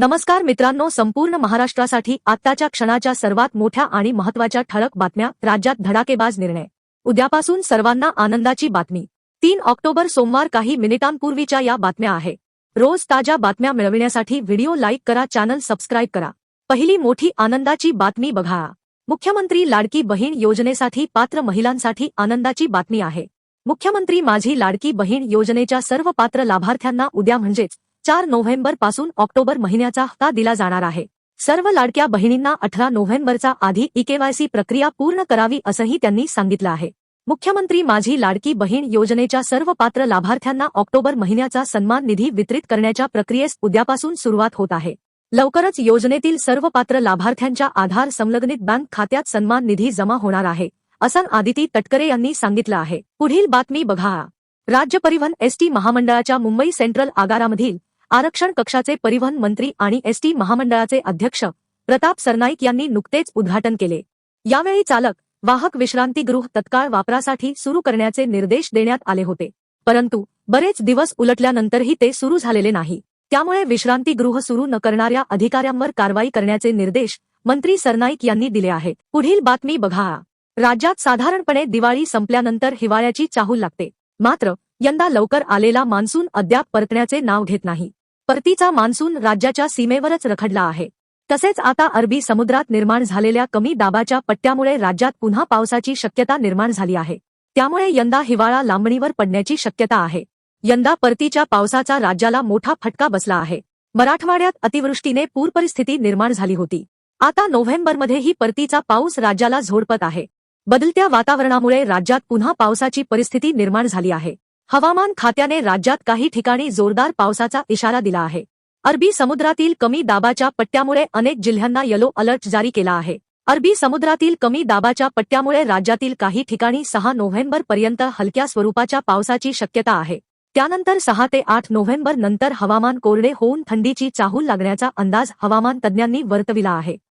नमस्कार मित्रांनो संपूर्ण महाराष्ट्रासाठी आत्ताच्या क्षणाच्या सर्वात मोठ्या आणि महत्त्वाच्या ठळक बातम्या राज्यात धडाकेबाज निर्णय. उद्यापासून सर्वांना आनंदाची बातमी. तीन ऑक्टोबर सोमवार काही मिनिटांपूर्वीच्या या बातम्या आहे. रोज ताज्या बातम्या मिळविण्यासाठी व्हिडिओ लाईक करा चॅनल सबस्क्राईब करा. पहिली मोठी आनंदाची बातमी बघा. मुख्यमंत्री लाडकी बहीण योजनेसाठी पात्र महिलांसाठी आनंदाची बातमी आहे. मुख्यमंत्री माझी लाडकी बहीण योजनेच्या सर्व पात्र लाभार्थ्यांना उद्या म्हणजेच चार नोव्हेंबरपासून ऑक्टोबर महिन्याचा हप्ता दिला जाणार आहे. सर्व लाडक्या बहिणींना अठरा नोव्हेंबरचा आधी इकेवायसी प्रक्रिया पूर्ण करावी असंही त्यांनी सांगितलं आहे. मुख्यमंत्री माझी लाडकी बहीण योजनेच्या सर्व पात्र लाभार्थ्यांना ऑक्टोबर महिन्याचा सन्मान निधी वितरित करण्याच्या प्रक्रियेस उद्यापासून सुरुवात होत आहे. लवकरच योजनेतील सर्व पात्र लाभार्थ्यांच्या आधार संलग्नित बँक खात्यात सन्मान निधी जमा होणार आहे असं आदिती तटकरे यांनी सांगितलं आहे. पुढील बातमी बघा. राज्य परिवहन एसटी महामंडळाच्या मुंबई सेंट्रल आगारामधील आरक्षण कक्षाचे परिवहन मंत्री आणि एसटी महामंडळाचे अध्यक्ष प्रताप सरनाईक यांनी नुकतेच उद्घाटन केले. यावेळी चालक वाहक विश्रांतीगृह तत्काळ वापरासाठी सुरू करण्याचे निर्देश देण्यात आले होते. परंतु बरेच दिवस उलटल्यानंतरही ते सुरू झालेले नाही. त्यामुळे विश्रांतीगृह सुरू न करणाऱ्या अधिकाऱ्यांवर कारवाई करण्याचे निर्देश मंत्री सरनाईक यांनी दिले आहेत. पुढील बातमी बघा. राज्यात साधारणपणे दिवाळी संपल्यानंतर हिवाळ्याची चाहूल लागते. मात्र यंदा लवकर आलेला मान्सून अद्याप परतण्याचे नाव घेत नाही. परतीचा मान्सून राज्याच्या सीमेवरच रखडला आहे. तसेच आता अरबी समुद्रात निर्माण झालेल्या कमी दाबाच्या पट्ट्यामुळे राज्यात पुन्हा पावसाची शक्यता निर्माण झाली आहे. त्यामुळे यंदा हिवाळा लांबणीवर पडण्याची शक्यता आहे. यंदा परतीच्या पावसाचा राज्याला मोठा फटका बसला आहे. मराठवाड्यात अतिवृष्टीने पूरपरिस्थिती निर्माण झाली होती. आता नोव्हेंबरमध्येही परतीचा पाऊस राज्याला झोडपत आहे. बदलत्या वातावरणामुळे राज्यात पुन्हा पावसाची परिस्थिती निर्माण झाली आहे. हवामान खात्याने राज्यात काही ठिकाणी जोरदार पावसाचा इशारा दिला आहे. अरबी समुद्रातील कमी दाबाच्या पट्ट्यामुळे अनेक जिल्ह्यांना येलो अलर्ट जारी केला आहे. अरबी समुद्रातील कमी दाबाच्या पट्ट्यामुळे राज्यातील काही ठिकाणी सहा नोव्हेंबर पर्यंत हलक्या स्वरूपाच्या पावसाची शक्यता आहे. त्यानंतर सहा ते आठ नोव्हेंबर नंतर हवामान कोरडे होऊन थंडीची चाहूल लागण्याचा अंदाज हवामान तज्ज्ञांनी वर्तविला आहे.